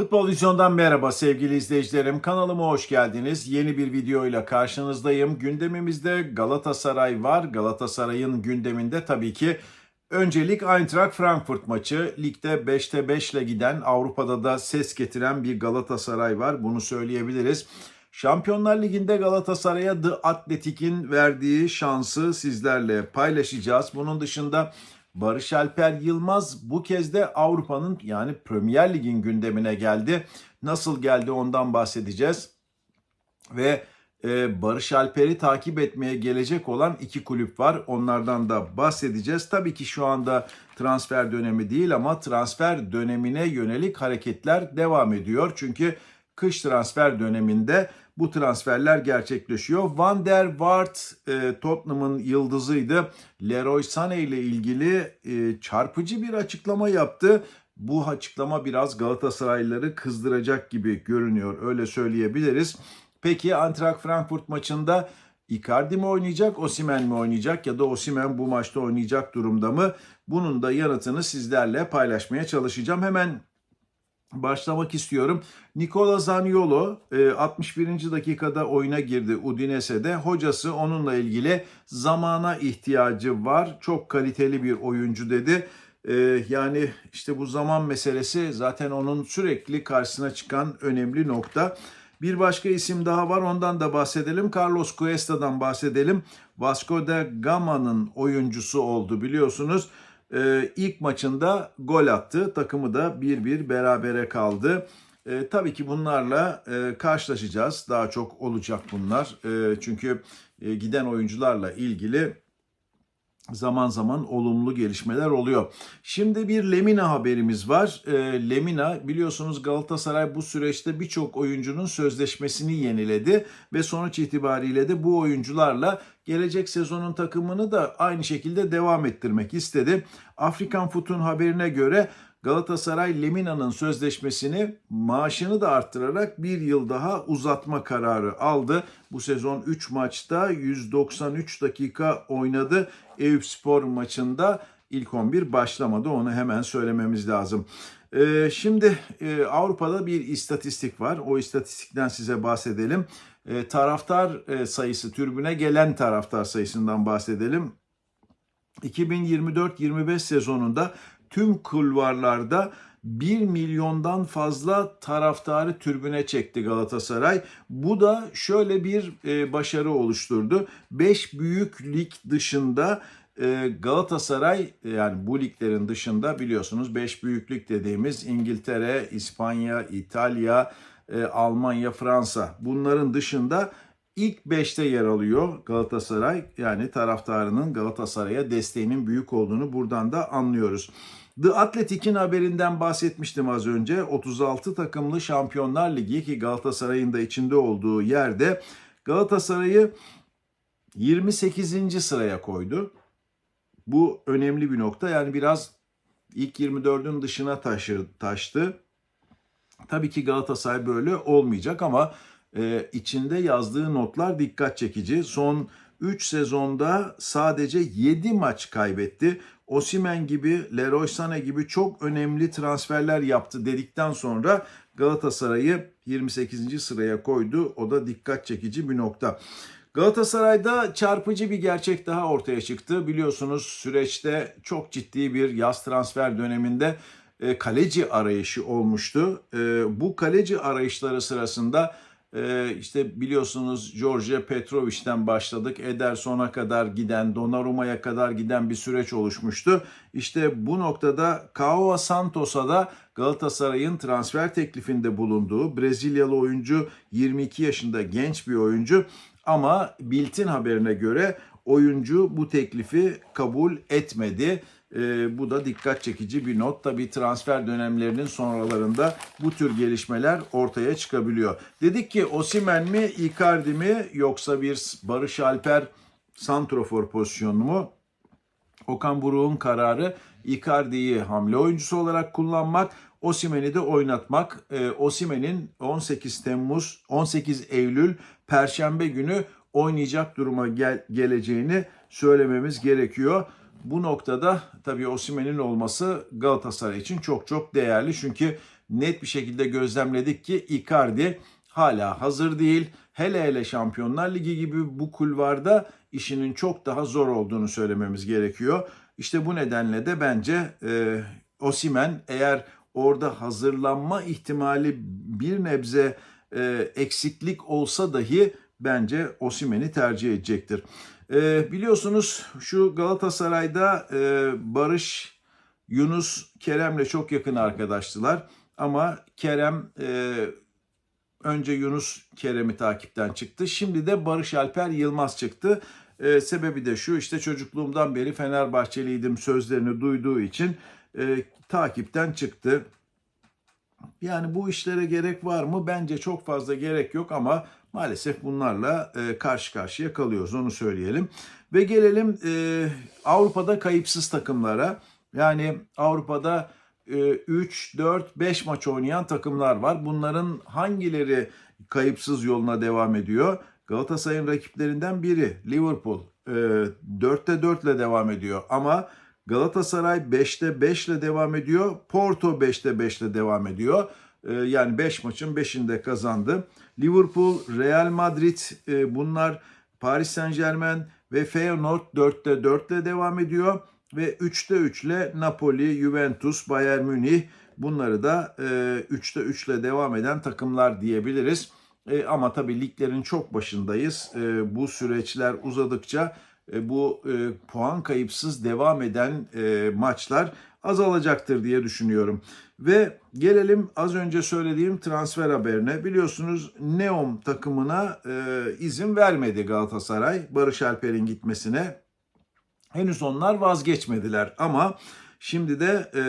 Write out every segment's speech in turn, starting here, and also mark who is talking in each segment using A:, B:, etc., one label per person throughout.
A: futbol
B: Vizyon'dan merhaba sevgili izleyicilerim. Kanalıma hoş geldiniz. Yeni bir videoyla karşınızdayım. Gündemimizde Galatasaray var. Galatasaray'ın gündeminde tabii ki öncelik Eintracht Frankfurt maçı. Ligde 5'te 5 ile giden Avrupa'da da ses getiren bir Galatasaray var. Bunu söyleyebiliriz. Şampiyonlar Ligi'nde Galatasaray'a The Atletik'in verdiği şansı sizlerle paylaşacağız. Bunun dışında Barış Alper Yılmaz bu kez de Avrupa'nın yani Premier Lig'in gündemine geldi. Nasıl geldi ondan bahsedeceğiz. Ve e, Barış Alper'i takip etmeye gelecek olan iki kulüp var. Onlardan da bahsedeceğiz. Tabii ki şu anda transfer dönemi değil ama transfer dönemine yönelik hareketler devam ediyor. Çünkü kış transfer döneminde bu transferler gerçekleşiyor. Van der Waart e, Tottenham'ın yıldızıydı. Leroy Sané ile ilgili e, çarpıcı bir açıklama yaptı. Bu açıklama biraz Galatasaraylıları kızdıracak gibi görünüyor. Öyle söyleyebiliriz. Peki Eintracht Frankfurt maçında Icardi mi oynayacak, Osimhen mi oynayacak ya da Osimhen bu maçta oynayacak durumda mı? Bunun da yanıtını sizlerle paylaşmaya çalışacağım. Hemen başlamak istiyorum. Nicola Zaniolo e, 61. dakikada oyuna girdi Udinese'de. Hocası onunla ilgili zamana ihtiyacı var. Çok kaliteli bir oyuncu dedi. E, Yani işte bu zaman meselesi zaten onun sürekli karşısına çıkan önemli nokta. Bir başka isim daha var ondan da bahsedelim. Carlos Cuesta'dan bahsedelim. Vasco da Gama'nın oyuncusu oldu biliyorsunuz. Ee, ilk maçında gol attı. Takımı da 1-1 berabere kaldı. Ee, tabii ki bunlarla e, karşılaşacağız. Daha çok olacak bunlar. E, çünkü e, giden oyuncularla ilgili zaman zaman olumlu gelişmeler oluyor. Şimdi bir Lemina haberimiz var. E, Lemina biliyorsunuz Galatasaray bu süreçte birçok oyuncunun sözleşmesini yeniledi ve sonuç itibariyle de bu oyuncularla gelecek sezonun takımını da aynı şekilde devam ettirmek istedi. Afrikan Foot'un haberine göre Galatasaray Lemina'nın sözleşmesini maaşını da arttırarak bir yıl daha uzatma kararı aldı. Bu sezon 3 maçta 193 dakika oynadı. Eyüp Spor maçında ilk 11 başlamadı. Onu hemen söylememiz lazım. Ee, şimdi e, Avrupa'da bir istatistik var. O istatistikten size bahsedelim. E, taraftar e, sayısı, türbüne gelen taraftar sayısından bahsedelim. 2024-25 sezonunda tüm kulvarlarda 1 milyondan fazla taraftarı türbüne çekti Galatasaray. Bu da şöyle bir e, başarı oluşturdu. 5 büyük lig dışında e, Galatasaray yani bu liglerin dışında biliyorsunuz 5 büyük lig dediğimiz İngiltere, İspanya, İtalya, e, Almanya, Fransa bunların dışında ilk 5'te yer alıyor Galatasaray. Yani taraftarının Galatasaray'a desteğinin büyük olduğunu buradan da anlıyoruz. The Athletic'in haberinden bahsetmiştim az önce. 36 takımlı Şampiyonlar Ligi ki Galatasaray'ın da içinde olduğu yerde Galatasaray'ı 28. sıraya koydu. Bu önemli bir nokta. Yani biraz ilk 24'ün dışına taşı, taştı. Tabii ki Galatasaray böyle olmayacak ama e, içinde yazdığı notlar dikkat çekici. Son 3 sezonda sadece 7 maç kaybetti. Osimen gibi, Leroy Sané gibi çok önemli transferler yaptı dedikten sonra Galatasaray'ı 28. sıraya koydu. O da dikkat çekici bir nokta. Galatasaray'da çarpıcı bir gerçek daha ortaya çıktı. Biliyorsunuz süreçte çok ciddi bir yaz transfer döneminde e, kaleci arayışı olmuştu. E, bu kaleci arayışları sırasında e, işte biliyorsunuz George Petrovic'ten başladık. Ederson'a kadar giden, Donnarumma'ya kadar giden bir süreç oluşmuştu. İşte bu noktada Kao Santos'a da Galatasaray'ın transfer teklifinde bulunduğu Brezilyalı oyuncu 22 yaşında genç bir oyuncu ama Bild'in haberine göre oyuncu bu teklifi kabul etmedi. E, bu da dikkat çekici bir not. Tabi transfer dönemlerinin sonralarında bu tür gelişmeler ortaya çıkabiliyor. Dedik ki Osimen mi, Icardi mi yoksa bir Barış Alper santrofor pozisyonu mu? Okan Buruk'un kararı Icardi'yi hamle oyuncusu olarak kullanmak, Osimhen'i de oynatmak. Ee, Osimhen'in 18 Temmuz, 18 Eylül Perşembe günü oynayacak duruma gel- geleceğini söylememiz gerekiyor. Bu noktada tabii Osimhen'in olması Galatasaray için çok çok değerli. Çünkü net bir şekilde gözlemledik ki Icardi hala hazır değil. Hele hele Şampiyonlar Ligi gibi bu kulvarda işinin çok daha zor olduğunu söylememiz gerekiyor. İşte bu nedenle de bence e, Osimhen eğer orada hazırlanma ihtimali bir nebze e, eksiklik olsa dahi bence Osimhen'i tercih edecektir. E, biliyorsunuz şu Galatasaray'da e, Barış Yunus Kerem'le çok yakın arkadaştılar. Ama Kerem e, önce Yunus Kerem'i takipten çıktı. Şimdi de Barış Alper Yılmaz çıktı. E, sebebi de şu işte çocukluğumdan beri Fenerbahçeliydim sözlerini duyduğu için e, takipten çıktı. Yani bu işlere gerek var mı? Bence çok fazla gerek yok ama maalesef bunlarla e, karşı karşıya kalıyoruz onu söyleyelim. Ve gelelim e, Avrupa'da kayıpsız takımlara. Yani Avrupa'da 3, 4, 5 maç oynayan takımlar var. Bunların hangileri kayıpsız yoluna devam ediyor? Galatasaray'ın rakiplerinden biri Liverpool. E, 4'te 4 ile devam ediyor ama Galatasaray 5'te 5 ile devam ediyor. Porto 5'te 5 ile devam ediyor. E, yani 5 maçın 5'inde kazandı. Liverpool, Real Madrid e, bunlar Paris Saint Germain ve Feyenoord 4'te 4 ile devam ediyor. Ve 3'te 3 ile Napoli, Juventus, Bayern Münih bunları da e, 3'te 3 ile devam eden takımlar diyebiliriz. E, ama tabii liglerin çok başındayız. E, bu süreçler uzadıkça e, bu e, puan kayıpsız devam eden e, maçlar azalacaktır diye düşünüyorum. Ve gelelim az önce söylediğim transfer haberine. Biliyorsunuz Neom takımına e, izin vermedi Galatasaray Barış Alper'in gitmesine. Henüz onlar vazgeçmediler ama şimdi de e,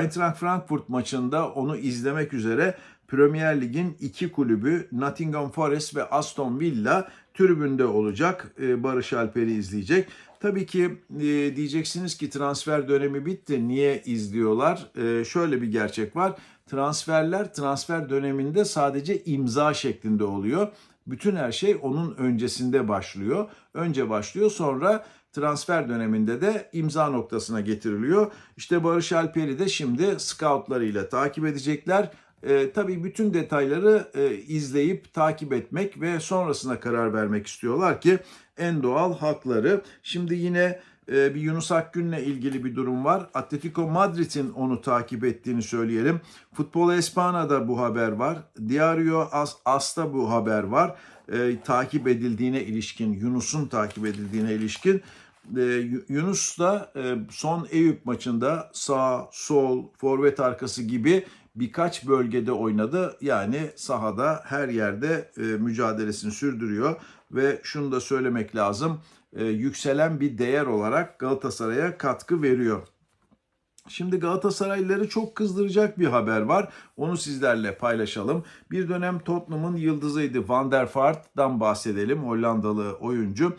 B: Eintracht Frankfurt maçında onu izlemek üzere Premier Lig'in iki kulübü Nottingham Forest ve Aston Villa tribünde olacak. E, Barış Alper'i izleyecek. Tabii ki e, diyeceksiniz ki transfer dönemi bitti. Niye izliyorlar? E, şöyle bir gerçek var. Transferler transfer döneminde sadece imza şeklinde oluyor. Bütün her şey onun öncesinde başlıyor. Önce başlıyor sonra transfer döneminde de imza noktasına getiriliyor. İşte Barış Alper'i de şimdi scoutlarıyla takip edecekler. E, tabii bütün detayları e, izleyip takip etmek ve sonrasına karar vermek istiyorlar ki en doğal hakları. Şimdi yine e, bir Yunus Akgün'le ilgili bir durum var. Atletico Madrid'in onu takip ettiğini söyleyelim. Futbol Espana'da bu haber var. Diario As As'ta bu haber var. E, takip edildiğine ilişkin, Yunus'un takip edildiğine ilişkin. E, Yunus da e, son Eyüp maçında sağ, sol, forvet arkası gibi birkaç bölgede oynadı. Yani sahada her yerde e, mücadelesini sürdürüyor ve şunu da söylemek lazım. E, yükselen bir değer olarak Galatasaray'a katkı veriyor. Şimdi Galatasaraylıları çok kızdıracak bir haber var. Onu sizlerle paylaşalım. Bir dönem Tottenham'ın yıldızıydı Van der Vaart'dan bahsedelim. Hollandalı oyuncu.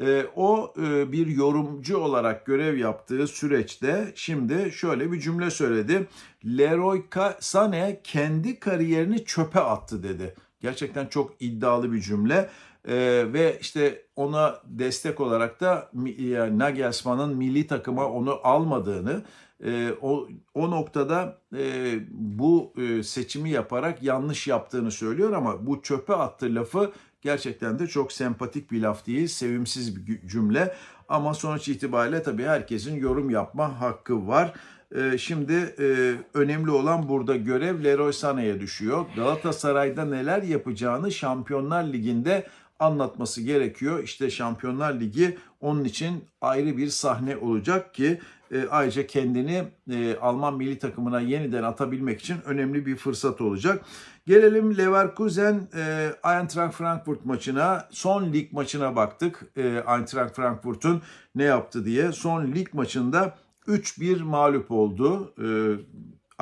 B: E, o e, bir yorumcu olarak görev yaptığı süreçte şimdi şöyle bir cümle söyledi. Leroy Sané kendi kariyerini çöpe attı dedi. Gerçekten çok iddialı bir cümle. E, ve işte ona destek olarak da yani Nagelsmann'ın milli takıma onu almadığını e, o, o noktada e, bu e, seçimi yaparak yanlış yaptığını söylüyor ama bu çöpe attı lafı gerçekten de çok sempatik bir laf değil, sevimsiz bir cümle. Ama sonuç itibariyle tabii herkesin yorum yapma hakkı var. Ee, şimdi e, önemli olan burada görev Leroy Sané'ye düşüyor. Galatasaray'da neler yapacağını Şampiyonlar Ligi'nde anlatması gerekiyor. İşte Şampiyonlar Ligi onun için ayrı bir sahne olacak ki e, ayrıca kendini e, Alman milli takımına yeniden atabilmek için önemli bir fırsat olacak. Gelelim Leverkusen e, Eintracht Frankfurt maçına. Son lig maçına baktık. E, Eintracht Frankfurt'un ne yaptı diye. Son lig maçında 3-1 mağlup oldu e,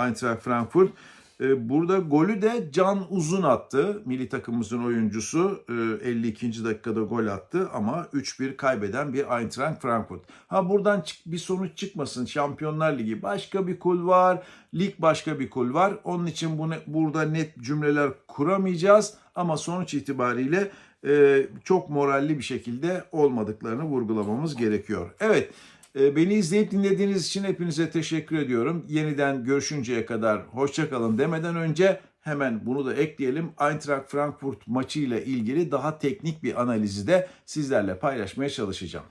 B: Eintracht Frankfurt. E, burada golü de Can Uzun attı. Milli takımımızın oyuncusu e, 52. dakikada gol attı ama 3-1 kaybeden bir Eintracht Frankfurt. Ha buradan bir sonuç çıkmasın. Şampiyonlar Ligi başka bir kul var. Lig başka bir kul var. Onun için bunu burada net cümleler kuramayacağız ama sonuç itibariyle e, çok moralli bir şekilde olmadıklarını vurgulamamız gerekiyor. Evet, e, beni izleyip dinlediğiniz için hepinize teşekkür ediyorum. Yeniden görüşünceye kadar hoşçakalın demeden önce hemen bunu da ekleyelim. Eintracht Frankfurt maçı ile ilgili daha teknik bir analizi de sizlerle paylaşmaya çalışacağım.